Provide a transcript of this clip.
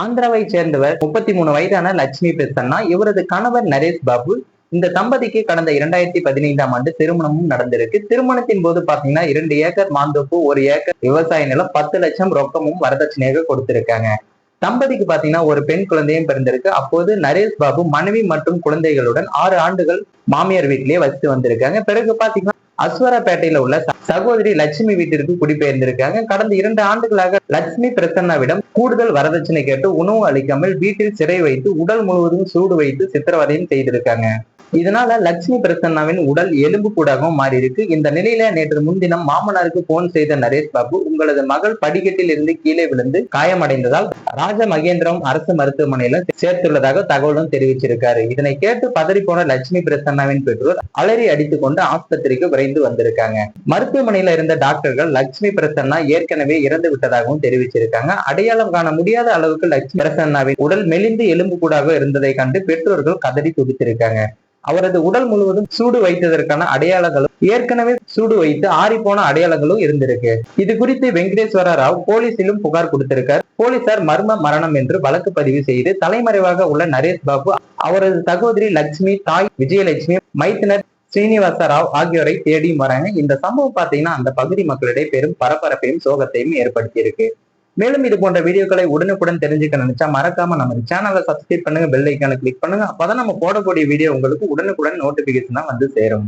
ஆந்திராவை சேர்ந்தவர் முப்பத்தி மூணு வயதான லட்சுமி பிரசன்னா இவரது கணவர் நரேஷ் பாபு. இந்த தம்பதிக்கு கடந்த இரண்டாயிரத்தி பதினைந்தாம் ஆண்டு திருமணமும் நடந்திருக்கு. திருமணத்தின் போது பாத்தீங்கன்னா இரண்டு ஏக்கர் மாந்தோப்பு ஒரு ஏக்கர் விவசாய நிலம் பத்து லட்சம் ரொக்கமும் வரதட்சணையாக கொடுத்திருக்காங்க. தம்பதிக்கு பாத்தீங்கன்னா ஒரு பெண் குழந்தையும் பிறந்திருக்கு. அப்போது நரேஷ் பாபு மனைவி மற்றும் குழந்தைகளுடன் ஆறு ஆண்டுகள் மாமியார் வீட்டிலேயே வசித்து வந்திருக்காங்க. பிறகு பாத்தீங்கன்னா அஸ்வரப்பேட்டையில உள்ள சகோதரி லட்சுமி வீட்டிற்கு குடிபெயர்ந்திருக்காங்க. கடந்த இரண்டு ஆண்டுகளாக லட்சுமி பிரசன்னாவிடம் கூடுதல் வரதட்சணை கேட்டு உணவு அளிக்காமல் வீட்டில் சிறை வைத்து உடல் முழுவதும் சூடு வைத்து சித்திரவதையும் செய்திருக்காங்க. இதனால லட்சுமி பிரசன்னாவின் உடல் எலும்பு கூடாகவும் மாறி இருக்கு இந்த நிலையில நேற்று முன்தினம் மாமனாருக்கு போன் செய்த நரேஷ் பாபு உங்களது மகள் படிக்கட்டில் இருந்து கீழே விழுந்து காயமடைந்ததால் ராஜ மகேந்திரம் அரசு மருத்துவமனையில சேர்த்துள்ளதாக தகவலும் தெரிவிச்சிருக்காரு. இதனை கேட்டு பதறி போன லட்சுமி பிரசன்னாவின் பெற்றோர் அலறி அடித்துக் கொண்டு ஆஸ்பத்திரிக்கு விரைந்து வந்திருக்காங்க. மருத்துவமனையில இருந்த டாக்டர்கள் லட்சுமி பிரசன்னா ஏற்கனவே இறந்து விட்டதாகவும் தெரிவிச்சிருக்காங்க. அடையாளம் காண முடியாத அளவுக்கு லட்சுமி பிரசன்னாவின் உடல் மெலிந்து எலும்பு கூடாக இருந்ததை கண்டு பெற்றோர்கள் கதறி துடித்திருக்காங்க. அவரது உடல் முழுவதும் சூடு வைத்ததற்கான அடையாளங்களும் ஏற்கனவே சூடு வைத்து ஆறிப்போன அடையாளங்களும் இருந்திருக்கு. இது குறித்து வெங்கடேஸ்வர ராவ் போலீசிலும் புகார் கொடுத்திருக்கார். போலீசார் மர்ம மரணம் என்று வழக்கு பதிவு செய்து தலைமறைவாக உள்ள நரேஷ் பாபு அவரது சகோதரி லட்சுமி தாய் விஜயலட்சுமி மைத்தினர் ஸ்ரீனிவாச ராவ் ஆகியோரை தேடி வராங்க இந்த சம்பவம் பாத்தீங்கன்னா அந்த பகுதி மக்களிடையே பெரும் பரபரப்பையும் சோகத்தையும் ஏற்படுத்தி இருக்கு மேலும் இது போன்ற வீடியோக்களை உடனுக்குடன் தெரிஞ்சுக்க நினைச்சா மறக்காம நம்ம சேனலை சப்ஸ்கிரைப் பண்ணுங்க பெல் ஐக்கான கிளிக் பண்ணுங்க. அப்பதான் நம்ம போடக்கூடிய வீடியோ உங்களுக்கு உடனுக்குடன் நோட்டிபிகேஷன் வந்து சேரும்.